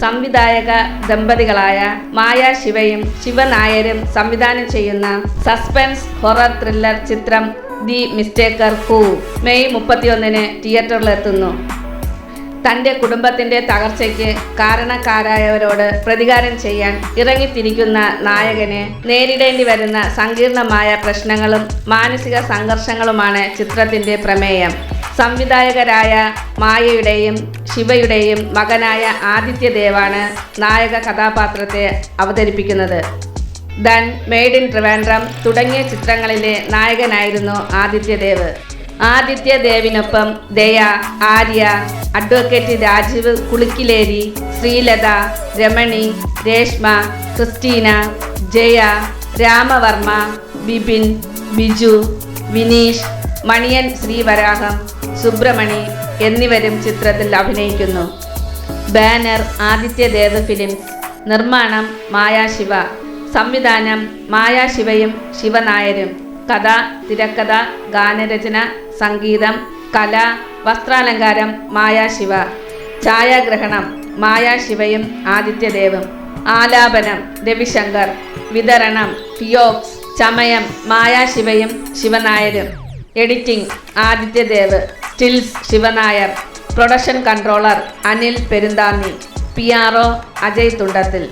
സംവിധായക ദമ്പതികളായ മായ ശിവയും ശിവനായരും സംവിധാനം ചെയ്യുന്ന സസ്പെൻസ് ഹൊറർ ത്രില്ലർ ചിത്രം ദി മിസ്റ്റേക്കർ ഹൂ മെയ് മുപ്പത്തിയൊന്നിന് തിയേറ്ററിലെത്തുന്നു. തന്റെ കുടുംബത്തിന്റെ തകർച്ചയ്ക്ക് കാരണക്കാരായവരോട് പ്രതികാരം ചെയ്യാൻ ഇറങ്ങിത്തിരിക്കുന്ന നായകനെ നേരിടേണ്ടി വരുന്ന സങ്കീർണമായ പ്രശ്നങ്ങളും മാനസിക സംഘർഷങ്ങളുമാണ് ചിത്രത്തിന്റെ പ്രമേയം. സംവിധായകരായ മായയുടെയും ശിവയുടെയും മകനായ ആദിത്യദേവാണ് നായക കഥാപാത്രത്തെ അവതരിപ്പിക്കുന്നത്. ദൻ മെയ്ഡ് ഇൻ ട്രിവാൻഡ്രം തുടങ്ങിയ ചിത്രങ്ങളിലെ നായകനായിരുന്നു ആദിത്യദേവ് ആദിത്യദേവിനൊപ്പം ദയ ആര്യ അഡ്വക്കേറ്റ് രാജീവ് കുളിക്കിലേരി ശ്രീലത രമണി രേഷ്മ ക്രിസ്റ്റീന ജയ രാമവർമ്മ ബിപിൻ ബിജു വിനീഷ് മണിയൻ ശ്രീവരാഹം സുബ്രമണി എന്നിവരും ചിത്രത്തിൽ അഭിനയിക്കുന്നു. ബാനർ ആദിത്യദേവ് ഫിലിംസ് നിർമ്മാണം മായാശിവ സംവിധാനം മായാശിവയും ശിവനായരും കഥ തിരക്കഥ ഗാനരചന സംഗീതം കല വസ്ത്രാലങ്കാരം മായാശിവ ഛായാഗ്രഹണം മായാശിവയും ആദിത്യദേവും ആലാപനം രവിശങ്കർ വിതരണം ഫിയോക്സ് ചമയം മായാശിവയും ശിവനായരും. Editing Adithyadev stills Sivanair production controller Anil Perunthanni P R O Ajay Thundathil.